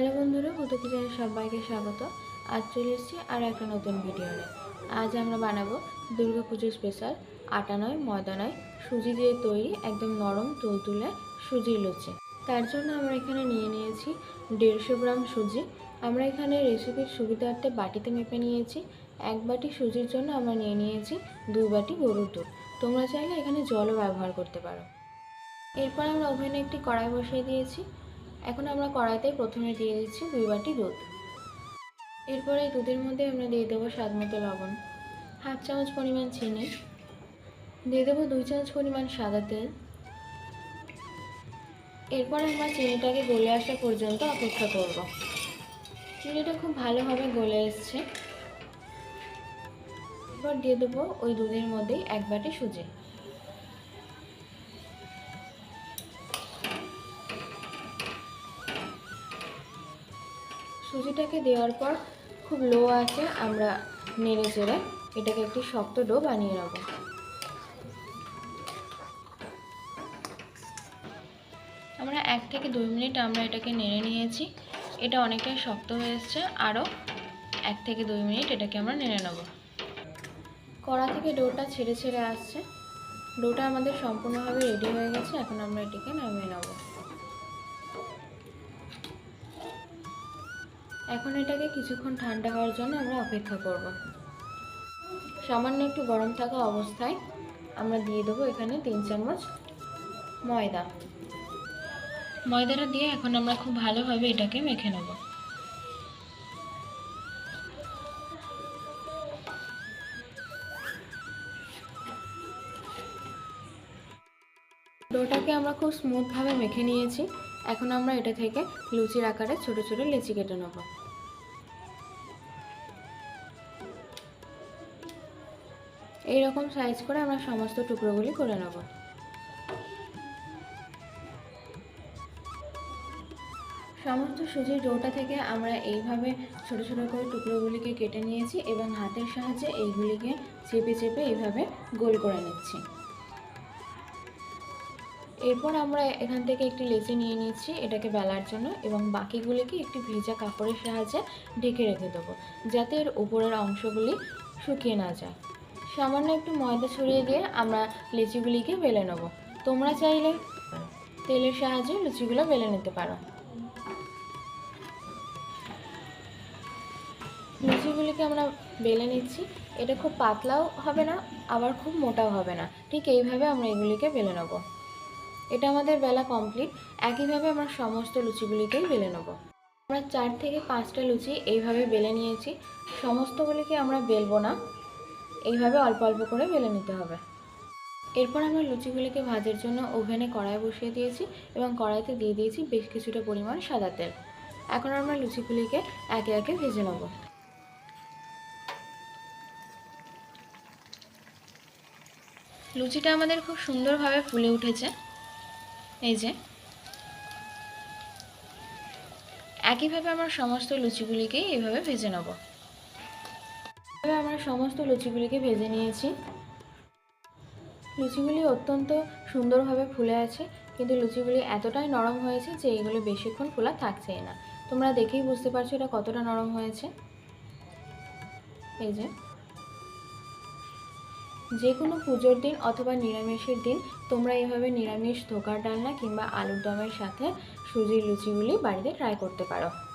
Hello বন্ধুরা ভূত কিচেনে সবাইকে স্বাগত। আজ চলে এসেছি আর একটা নতুন ভিডিও আজ আমরা বানাবো দুর্গা পুজো স্পেশাল আটা নয়, ময়দা নয়, সুজি দিয়ে তৈরি একদম নরম তুলতুলে সুজির লুচি। তার জন্য আমরা এখানে নিয়ে নিয়েছি দেড়শো গ্রাম সুজি। আমরা এখানে রেসিপির সুবিধার্থে বাটিতে মেপে নিয়েছি। এক বাটি সুজির জন্য আমরা নিয়ে নিয়েছি দুই বাটি গরুর দুধ। তোমরা চাইলে এখানে জলও ব্যবহার করতে পারো। এরপর আমরা ওভেনে একটি কড়াই বসিয়ে দিয়েছি। এখন আমরা কড়াইতে প্রথমে দিয়ে দিচ্ছি দুই বাটি দুধ। এরপরে দুধের মধ্যে আমরা দিয়ে দেবো স্বাদ মতো লবণ, হাফ চামচ পরিমাণ চিনি, দিয়ে দেবো দুই চামচ পরিমাণ সাদা তেল। এরপর আমরা চিনিটাকে গলে আসা পর্যন্ত অপেক্ষা করব। চিনিটা খুব ভালোভাবে গলে এসছে। এরপর দিয়ে দেবো ওই দুধের মধ্যেই এক বাটি সুজি। সুজিটাকে দেওয়ার পর খুব লো আছে আমরা নেড়ে চেড়ে এটাকে একটি শক্ত ডো বানিয়ে নেব। আমরা এক থেকে দুই মিনিট আমরা এটাকে নেড়ে নিয়েছি। এটা অনেকটাই শক্ত হয়ে এসছে। আরও এক থেকে দুই মিনিট এটাকে আমরা নেড়ে নেব। কড়া থেকে ডোটা ছেড়ে ছেড়ে আসছে। ডোটা আমাদের সম্পূর্ণভাবে রেডি হয়ে গেছে। এখন আমরা এটিকে নামিয়ে নেব। এখন এটাকে কিছুক্ষণ ঠান্ডা হওয়ার জন্য আমরা অপেক্ষা করব। সামান্য একটু গরম থাকা অবস্থায় আমরা দিয়ে দেবো এখানে তিন চামচ ময়দা। ময়দাটা দিয়ে এখন আমরা খুব ভালোভাবে এটাকে মেখে নেব। ডোটাকে আমরা খুব স্মুথভাবে মেখে নিয়েছি। এখন আমরা এটা থেকে লুচির আকারে ছোট ছোট লেচি কেটে নেব। এইরকম সাইজ করে আমরা সমস্ত টুকরোগুলি করে নেব। সমস্ত সুজির ডোটা থেকে আমরা এইভাবে ছোট ছোট করে টুকরোগুলিকে কেটে নিয়েছি এবং হাতের সাহায্যে এইগুলিকে চেপে চেপে এইভাবে গোল করে নিচ্ছি। এরপর আমরা এখান থেকে একটি লেচি নিয়ে নিচ্ছি, এটাকে বেলার জন্য, এবং বাকিগুলিকে একটি ভিজা কাপড়ের সাহায্যে ঢেকে রেখে দেবো, যাতে এর উপরের অংশগুলি শুকিয়ে না যায়। সামান্য একটু ময়দা ছড়িয়ে দিয়ে আমরা লিচিগুলিকে বেলে নেব। তোমরা চাইলে তেলের সাহায্যে লুচিগুলো বেলে নিতে পারো। লুচিগুলিকে আমরা বেলে নিচ্ছি। এটা খুব পাতলাও হবে না, আবার খুব মোটাও হবে না। ঠিক এইভাবে আমরা এগুলিকে বেলে নেব। এটা আমাদের বেলা কমপ্লিট একইভাবে আমরা সমস্ত লুচিগুলিকেই বেলে নেব। আমরা চার থেকে পাঁচটা লুচি এইভাবে বেলে নিয়েছি। সমস্তগুলিকে আমরা বেলবো না। এইভাবে অল্প অল্প করে বেলে নিতে হবে। এরপর আমরা লুচিগুলিকে ভাজার জন্য ওভেনে কড়াই বসিয়ে দিয়েছি এবং কড়াইতে দিয়ে দিয়েছি বেশ কিছুটা পরিমাণ সাদা তেল। এখন আমরা লুচিগুলিকে একে একে ভেজে নেব। লুচিটা আমাদের খুব সুন্দরভাবে ফুলে উঠেছে। এই যে। একইভাবে আমার সমস্ত লুচিগুলিকেই এইভাবে ভেজে নেব। এভাবে আমরা সমস্ত লুচিগুলিকে ভেজে নিয়েছি। লুচিগুলি অত্যন্ত সুন্দরভাবে ফুলে আছে, কিন্তু লুচিগুলি এতটাই নরম হয়েছে যে এগুলো বেশিক্ষণ ফোলা থাকছেই না। তোমরা দেখেই বুঝতে পারছ এটা কতটা নরম হয়েছে। এই যে। যে কোনো পুজোর দিন অথবা নিরামিষের দিন তোমরা এভাবে নিরামিষ ধোকার ডালনা কিংবা আলুর দমের সাথে সুজির লুচিগুলি বাড়িতে ট্রাই করতে পারো।